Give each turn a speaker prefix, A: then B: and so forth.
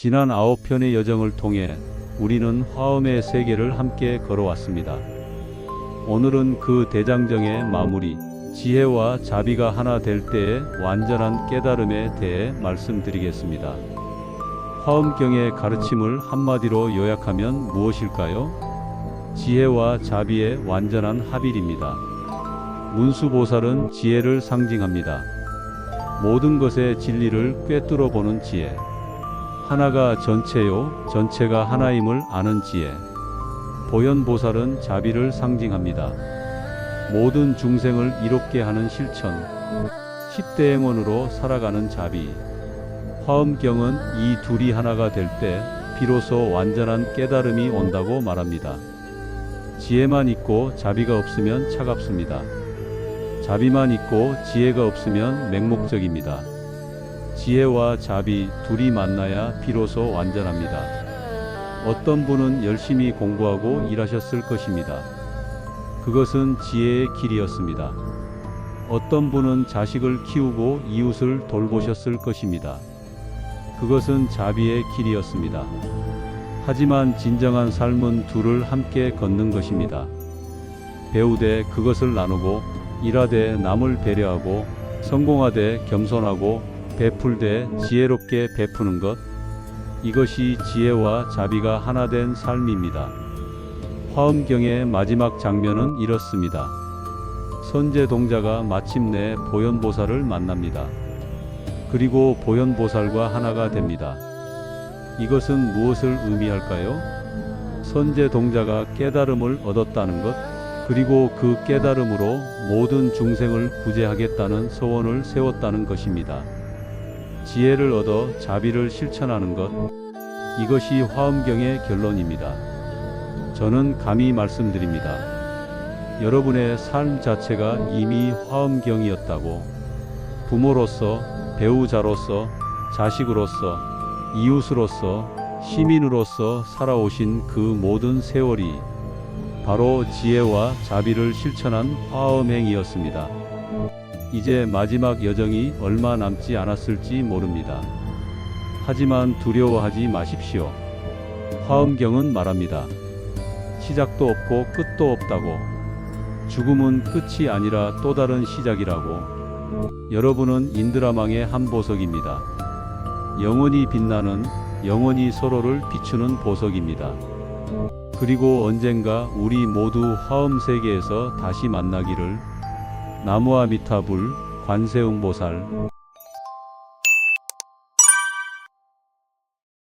A: 지난 아홉 편의 여정을 통해 우리는 화엄의 세계를 함께 걸어왔습니다. 오늘은 그 대장정의 마무리, 지혜와 자비가 하나 될 때의 완전한 깨달음에 대해 말씀드리겠습니다. 화엄경의 가르침을 한마디로 요약하면 무엇일까요? 지혜와 자비의 완전한 합일입니다. 문수보살은 지혜를 상징합니다. 모든 것의 진리를 꿰뚫어 보는 지혜. 하나가 전체요, 전체가 하나임을 아는 지혜. 보현보살은 자비를 상징합니다. 모든 중생을 이롭게 하는 실천. 십대행원으로 살아가는 자비. 화엄경은 이 둘이 하나가 될 때 비로소 완전한 깨달음이 온다고 말합니다. 지혜만 있고 자비가 없으면 차갑습니다. 자비만 있고 지혜가 없으면 맹목적입니다. 지혜와 자비 둘이 만나야 비로소 완전합니다. 어떤 분은 열심히 공부하고 일하셨을 것입니다. 그것은 지혜의 길이었습니다. 어떤 분은 자식을 키우고 이웃을 돌보셨을 것입니다. 그것은 자비의 길이었습니다. 하지만 진정한 삶은 둘을 함께 걷는 것입니다. 배우되 그것을 나누고 일하되 남을 배려하고 성공하되 겸손하고 베풀되 지혜롭게 베푸는 것 이것이 지혜와 자비가 하나 된 삶입니다. 화엄경의 마지막 장면은 이렇습니다. 선제 동자가 마침내 보현보살을 만납니다. 그리고 보현보살과 하나가 됩니다. 이것은 무엇을 의미할까요? 선제 동자가 깨달음을 얻었다는 것, 그리고 그 깨달음으로 모든 중생을 구제하겠다는 소원을 세웠다는 것입니다. 지혜를 얻어 자비를 실천하는 것, 이것이 화엄경의 결론입니다. 저는 감히 말씀드립니다. 여러분의 삶 자체가 이미 화엄경이었다고 부모로서, 배우자로서, 자식으로서, 이웃으로서, 시민으로서 살아오신 그 모든 세월이 바로 지혜와 자비를 실천한 화엄행이었습니다. 이제 마지막 여정이 얼마 남지 않았을지 모릅니다. 하지만 두려워하지 마십시오. 화엄경은 말합니다. 시작도 없고 끝도 없다고. 죽음은 끝이 아니라 또 다른 시작이라고. 여러분은 인드라망의 한 보석입니다. 영원히 빛나는, 영원히 서로를 비추는 보석입니다. 그리고 언젠가 우리 모두 화엄 세계에서 다시 만나기를 나무아미타불 관세음보살